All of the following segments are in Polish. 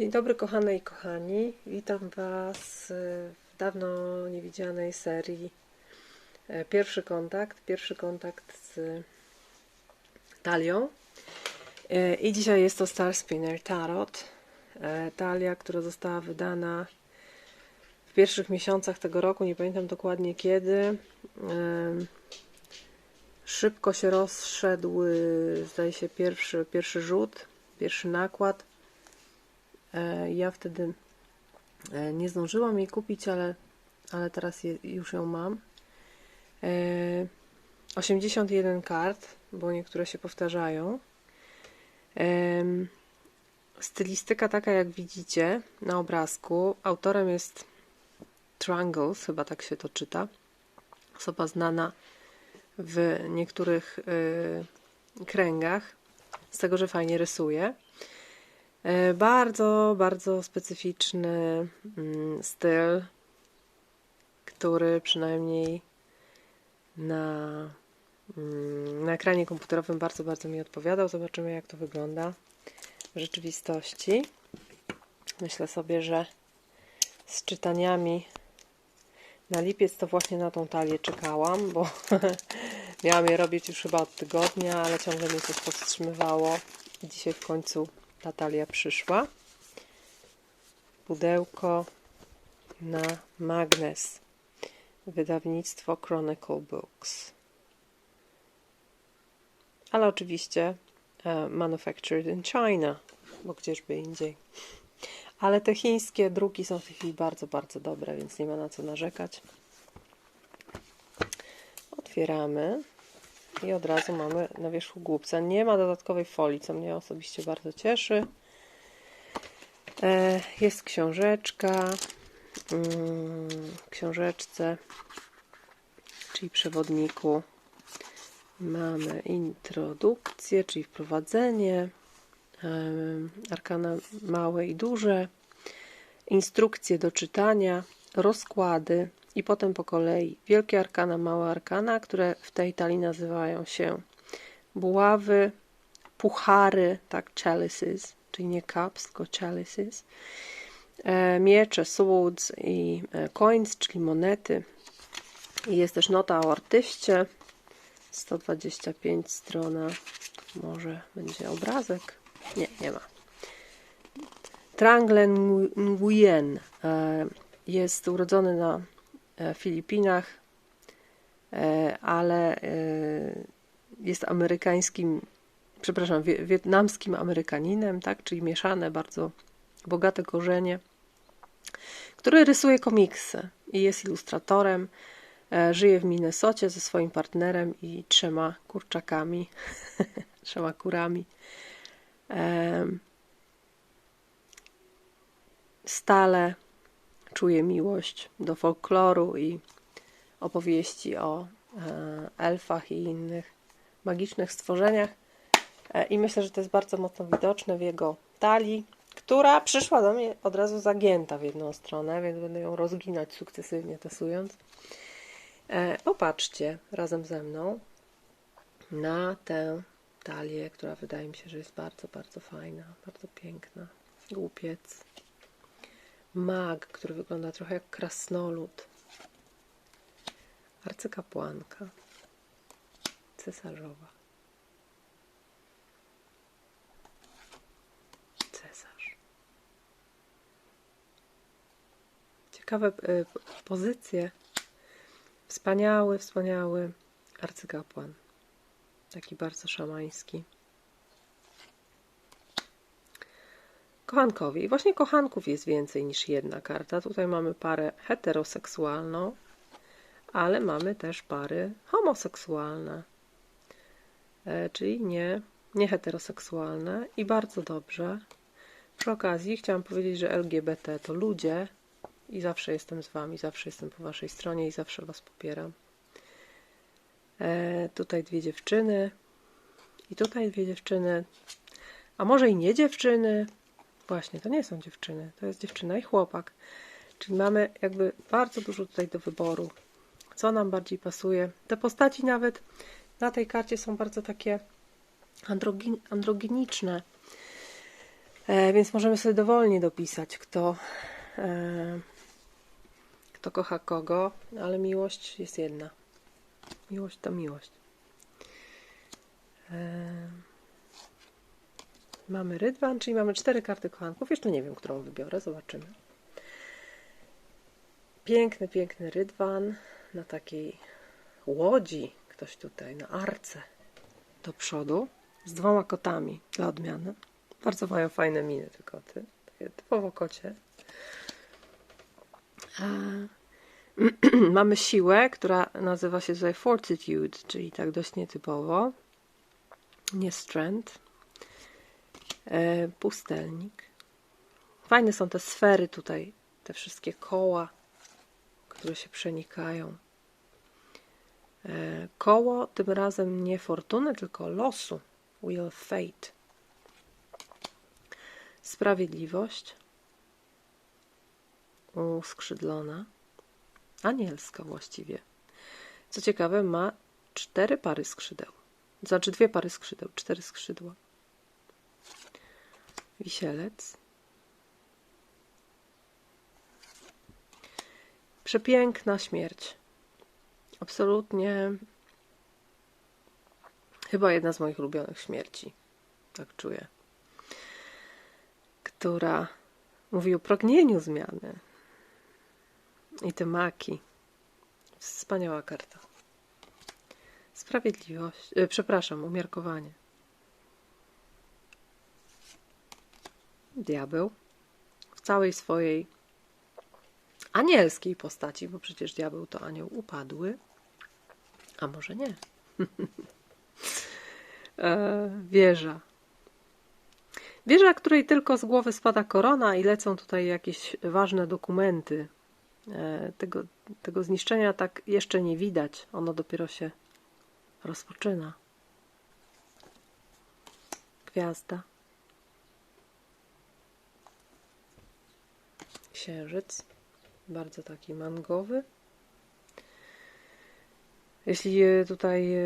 Dzień dobry kochane i kochani. Witam Was w dawno niewidzianej serii e, Pierwszy kontakt. Pierwszy kontakt z Talią. E, I dzisiaj jest to Star Spinner Tarot. E, Talia, która została wydana w pierwszych miesiącach tego roku, nie pamiętam dokładnie kiedy. Szybko się rozszedł, zdaje się, pierwszy, pierwszy rzut, pierwszy nakład ja wtedy e, nie zdążyłam jej kupić, ale, ale teraz je, już ją mam. 81 e, kart, bo niektóre się powtarzają. Stylistyka taka, jak widzicie na obrazku. Autorem jest Triangles, chyba tak się to czyta. Osoba znana w niektórych kręgach, z tego, że fajnie rysuje. E, bardzo, bardzo specyficzny mm, styl, który przynajmniej na, mm, na ekranie komputerowym bardzo, bardzo mi odpowiadał. Zobaczymy, jak to wygląda w rzeczywistości. Myślę sobie, że z czytaniami na lipiec to właśnie na tą talię czekałam, bo miałam je robić już chyba od tygodnia, ale ciągle mnie coś powstrzymywało. Dzisiaj w końcu Natalia przyszła. Pudełko na magnes. Wydawnictwo Chronicle Books. Ale oczywiście uh, manufactured in China, bo gdzieżby indziej. Ale te chińskie druki są w tej chwili bardzo, bardzo dobre, więc nie ma na co narzekać. Otwieramy. I od razu mamy na wierzchu głupca. Nie ma dodatkowej folii, co mnie osobiście bardzo cieszy. E, jest książeczka. Mm, w książeczce, czyli przewodniku, mamy introdukcję, czyli wprowadzenie, arkana małe i duże, instrukcje do czytania, rozkłady, i potem po kolei wielkie arkana, małe arkana, które w tej talii nazywają się buławy, puchary, tak, chalices, czyli nie cups, tylko chalices, e, miecze, swords i e, coins, czyli monety. I jest też nota o artyście, 125 strona, może będzie obrazek, nie, nie ma. Trang Nguyen e, jest urodzony na Filipinach, e, ale e, jest amerykańskim, przepraszam, wietnamskim Amerykaninem, tak, czyli mieszane, bardzo bogate korzenie, który rysuje komiksy i jest ilustratorem. Żyje w Minnesocie ze swoim partnerem i trzema kurczakami, trzema kurami. Stale czuje miłość do folkloru i opowieści o e, elfach i innych magicznych stworzeniach. E, I myślę, że to jest bardzo mocno widoczne w jego talii, która przyszła do mnie od razu zagięta w jedną stronę, więc będę ją rozginać sukcesywnie tasując. E, popatrzcie razem ze mną na tę talię, która wydaje mi się, że jest bardzo, bardzo fajna, bardzo piękna. Głupiec mag, który wygląda trochę jak krasnolud, arcykapłanka, cesarzowa, cesarz. Ciekawe y, pozycje. Wspaniały, wspaniały arcykapłan. Taki bardzo szamański. Kochankowi. I właśnie kochanków jest więcej niż jedna karta. Tutaj mamy parę heteroseksualną, ale mamy też pary homoseksualne, e, czyli nie, nie heteroseksualne i bardzo dobrze. Przy okazji chciałam powiedzieć, że LGBT to ludzie i zawsze jestem z Wami, zawsze jestem po Waszej stronie i zawsze Was popieram. E, tutaj dwie dziewczyny i tutaj dwie dziewczyny, a może i nie dziewczyny, Właśnie, to nie są dziewczyny, to jest dziewczyna i chłopak. Czyli mamy jakby bardzo dużo tutaj do wyboru. Co nam bardziej pasuje? Te postaci nawet na tej karcie są bardzo takie androgeniczne. E, więc możemy sobie dowolnie dopisać, kto, e, kto kocha kogo, ale miłość jest jedna. Miłość to miłość. E, mamy rydwan, czyli mamy cztery karty kochanków. Jeszcze nie wiem, którą wybiorę, zobaczymy. Piękny, piękny rydwan na takiej łodzi, ktoś tutaj na arce do przodu z dwoma kotami dla odmiany. Bardzo mają fajne miny te koty, takie typowo kocie. A, mamy siłę, która nazywa się tutaj fortitude, czyli tak dość nietypowo. Nie strength. E, pustelnik. Fajne są te sfery tutaj, te wszystkie koła, które się przenikają. E, koło tym razem nie fortuny, tylko losu. Wheel of Fate. Sprawiedliwość. Uskrzydlona. Anielska właściwie. Co ciekawe, ma cztery pary skrzydeł. Znaczy dwie pary skrzydeł, cztery skrzydła. Wisielec. Przepiękna śmierć. Absolutnie chyba jedna z moich ulubionych śmierci. Tak czuję. Która mówi o pragnieniu zmiany. I te maki. Wspaniała karta. Sprawiedliwość. E, przepraszam, umiarkowanie. Diabeł w całej swojej anielskiej postaci, bo przecież diabeł to anioł upadły. A może nie? e, wieża. Wieża, której tylko z głowy spada korona i lecą tutaj jakieś ważne dokumenty. E, tego, tego zniszczenia tak jeszcze nie widać. Ono dopiero się rozpoczyna. Gwiazda. Księżyc. Bardzo taki mangowy. Jeśli e, tutaj e,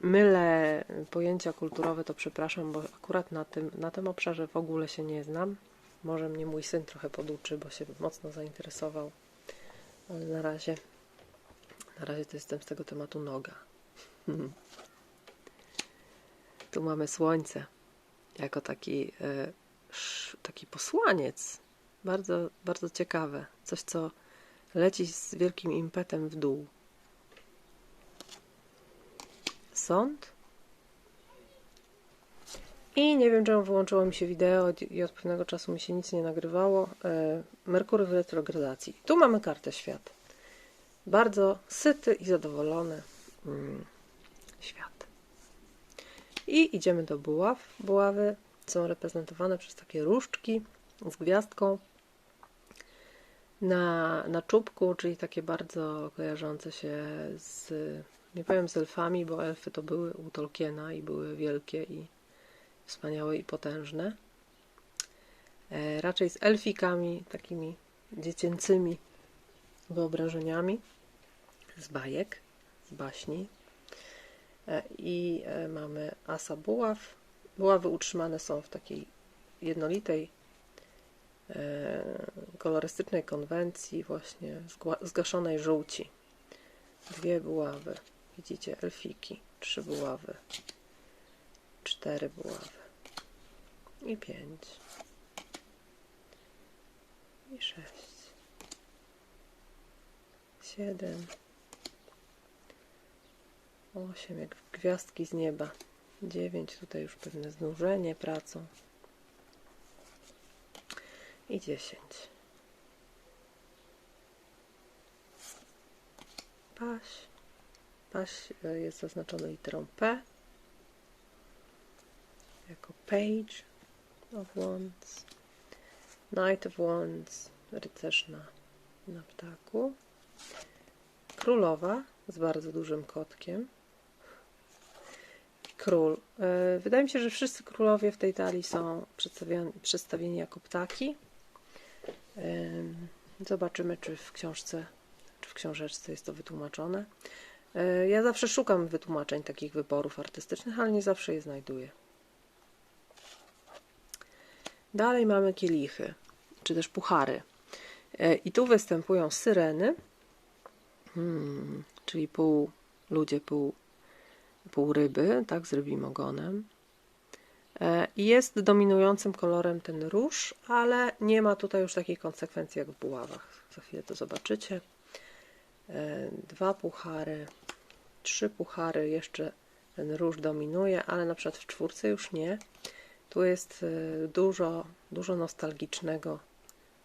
mylę pojęcia kulturowe, to przepraszam, bo akurat na tym, na tym obszarze w ogóle się nie znam. Może mnie mój syn trochę poduczy, bo się mocno zainteresował, ale na razie, na razie to jestem z tego tematu noga. Tu mamy słońce jako taki, e, taki posłaniec. Bardzo, bardzo ciekawe. Coś, co leci z wielkim impetem w dół. Sąd. I nie wiem, czemu wyłączyło mi się wideo i od pewnego czasu mi się nic nie nagrywało. E, Merkury w retrogradacji. Tu mamy kartę świat. Bardzo syty i zadowolony mm, świat. I idziemy do buław. Buławy są reprezentowane przez takie różdżki z gwiazdką na, na czubku, czyli takie bardzo kojarzące się z, nie powiem z elfami, bo elfy to były u Tolkiena i były wielkie i wspaniałe i potężne. E, raczej z elfikami, takimi dziecięcymi wyobrażeniami, z bajek, z baśni. E, I e, mamy asa buław. Buławy utrzymane są w takiej jednolitej E, kolorystycznej konwencji właśnie zgaszonej żółci. Dwie buławy. Widzicie, elfiki. Trzy buławy. Cztery buławy. I pięć. I sześć. Siedem. Osiem, jak gwiazdki z nieba. Dziewięć, tutaj już pewne znużenie pracą i 10. Paś. Paś e, jest zaznaczony literą P jako Page of Wands. Knight of Wands, rycerz na, na ptaku. Królowa z bardzo dużym kotkiem. Król. E, wydaje mi się, że wszyscy królowie w tej talii są przedstawieni, jako ptaki. Zobaczymy, czy w książce, czy w książeczce jest to wytłumaczone. E, ja zawsze szukam wytłumaczeń takich wyborów artystycznych, ale nie zawsze je znajduję. Dalej mamy kielichy, czy też puchary. E, I tu występują syreny, hmm, czyli pół ludzie, pół, pół ryby, tak, z rybim ogonem. E, jest dominującym kolorem ten róż, ale nie ma tutaj już takiej konsekwencji jak w buławach. Za chwilę to zobaczycie. E, Dwa puchary, trzy puchary, jeszcze ten róż dominuje, ale na przykład w czwórce już nie. Tu jest e, dużo, dużo nostalgicznego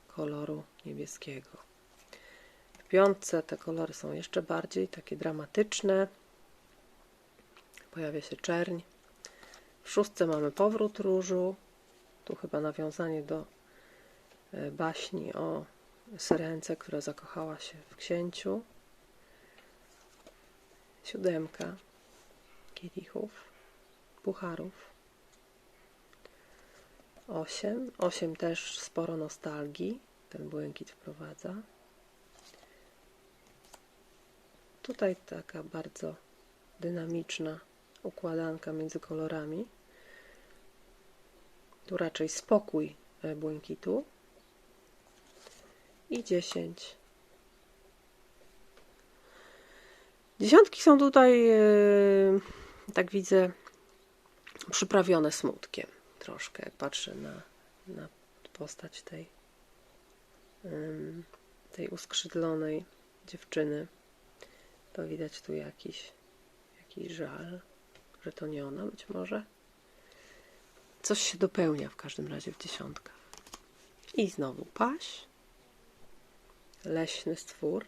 koloru niebieskiego. W piątce te kolory są jeszcze bardziej takie dramatyczne. Pojawia się czerń. W szóstce mamy powrót różu. Tu chyba nawiązanie do e, baśni o syrence, która zakochała się w księciu. Siódemka kielichów, pucharów. Osiem. Osiem też sporo nostalgii. Ten błękit wprowadza. Tutaj taka bardzo dynamiczna układanka między kolorami. Tu raczej spokój e, błękitu. I 10. Dziesiątki są tutaj, e, tak widzę, przyprawione smutkiem troszkę, jak patrzę na, na postać tej, tej uskrzydlonej dziewczyny. To widać tu jakiś, jakiś żal, że to nie ona być może. Coś się dopełnia w każdym razie w dziesiątkach. I znowu paś, leśny stwór,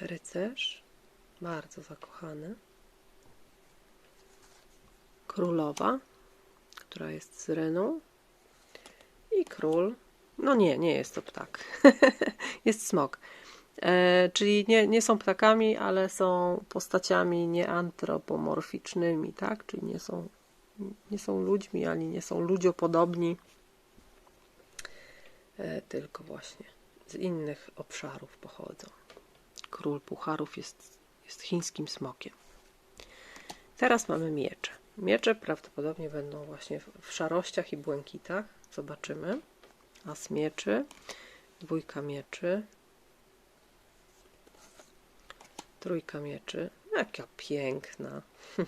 rycerz, bardzo zakochany, królowa, która jest syreną i król. No nie, nie jest to ptak. jest smok. E, czyli nie, nie są ptakami, ale są postaciami nieantropomorficznymi, tak? Czyli nie są, nie są ludźmi, ani nie są ludziopodobni, e, tylko właśnie z innych obszarów pochodzą. Król pucharów jest, jest chińskim smokiem. Teraz mamy miecze. Miecze prawdopodobnie będą właśnie w, szarościach i błękitach. Zobaczymy. As mieczy, dwójka mieczy, trójka mieczy. Jaka piękna.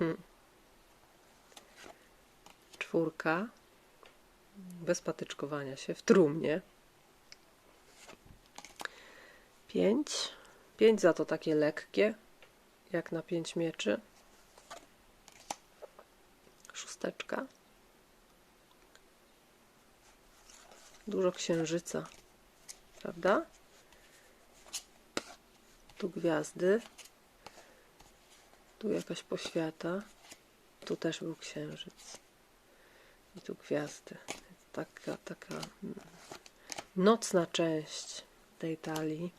Czwórka. Bez patyczkowania się, w trumnie. Pięć. Pięć za to takie lekkie, jak na pięć mieczy. Szósteczka. Dużo księżyca, prawda? Tu gwiazdy. Tu jakaś poświata. Tu też był księżyc. I tu gwiazdy. Taka, taka mm, nocna część tej talii.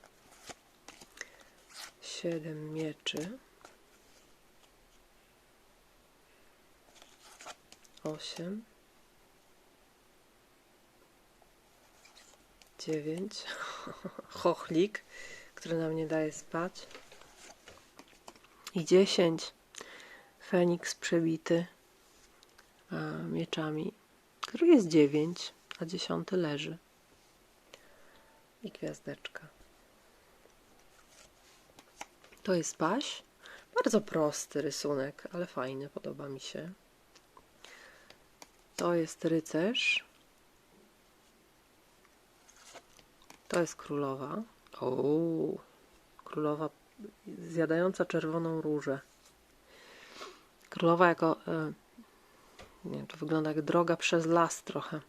Siedem mieczy. Osiem. Dziewięć. Chochlik, który nam nie daje spać. I dziesięć. Feniks przebity a, mieczami, który jest dziewięć, a dziesiąty leży. I gwiazdeczka. To jest paś. Bardzo prosty rysunek, ale fajny, podoba mi się. To jest rycerz. To jest królowa. O, królowa zjadająca czerwoną różę. Królowa jako. e, Nie wiem, to wygląda jak droga przez las trochę.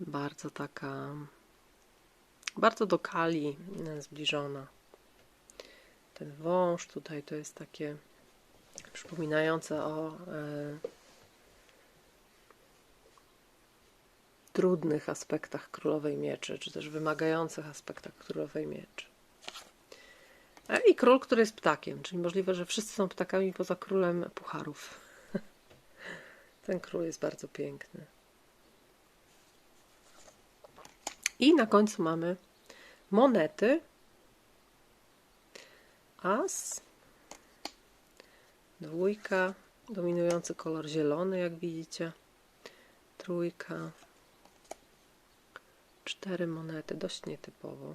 Bardzo taka. Bardzo do kali e, zbliżona. Ten wąż tutaj to jest takie przypominające o trudnych aspektach królowej mieczy, czy też wymagających aspektach królowej mieczy. I król, który jest ptakiem, czyli możliwe, że wszyscy są ptakami poza królem pucharów. Ten król jest bardzo piękny. I na końcu mamy monety. As. Dwójka. Dominujący kolor zielony, jak widzicie. trójka, cztery monety, dość nietypowo.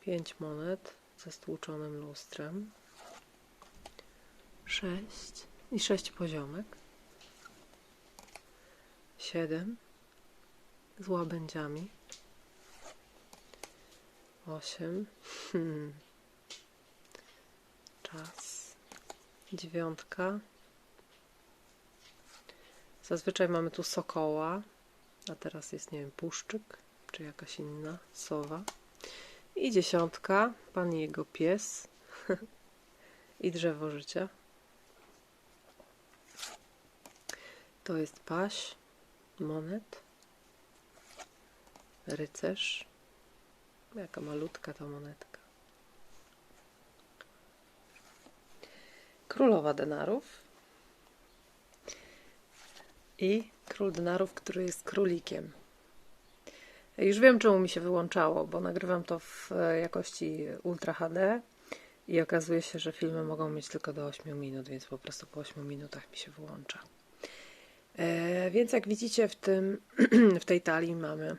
Pięć monet ze stłuczonym lustrem. Sześć i sześć poziomek. Siedem z łabędziami. Osiem. Czas. Dziewiątka. Zazwyczaj mamy tu sokoła, a teraz jest, nie wiem, puszczyk, czy jakaś inna sowa. I dziesiątka, pan i jego pies. I drzewo życia. To jest paś monet. Rycerz. Jaka malutka ta monetka. Królowa denarów. I król denarów, który jest królikiem. Już wiem, czemu mi się wyłączało, bo nagrywam to w e, jakości Ultra HD i okazuje się, że filmy mogą mieć tylko do 8 minut, więc po prostu po 8 minutach mi się wyłącza. E, więc jak widzicie, w, tym, w tej talii mamy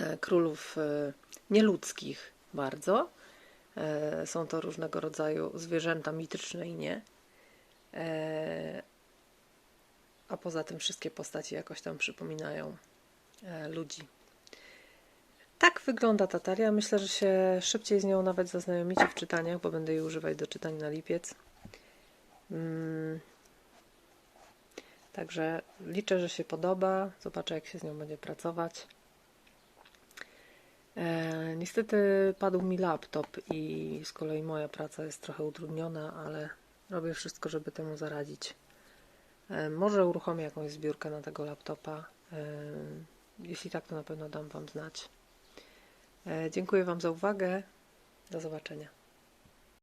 e, królów e, nieludzkich bardzo. Są to różnego rodzaju zwierzęta mityczne i nie. A poza tym wszystkie postaci jakoś tam przypominają e, ludzi. Tak wygląda ta talia. Myślę, że się szybciej z nią nawet zaznajomicie w czytaniach, bo będę jej używać do czytań na lipiec. Mm. Także liczę, że się podoba. Zobaczę, jak się z nią będzie pracować. E, niestety padł mi laptop i z kolei moja praca jest trochę utrudniona, ale robię wszystko, żeby temu zaradzić. E, może uruchomię jakąś zbiórkę na tego laptopa. E, jeśli tak, to na pewno dam Wam znać. E, dziękuję Wam za uwagę. Do zobaczenia.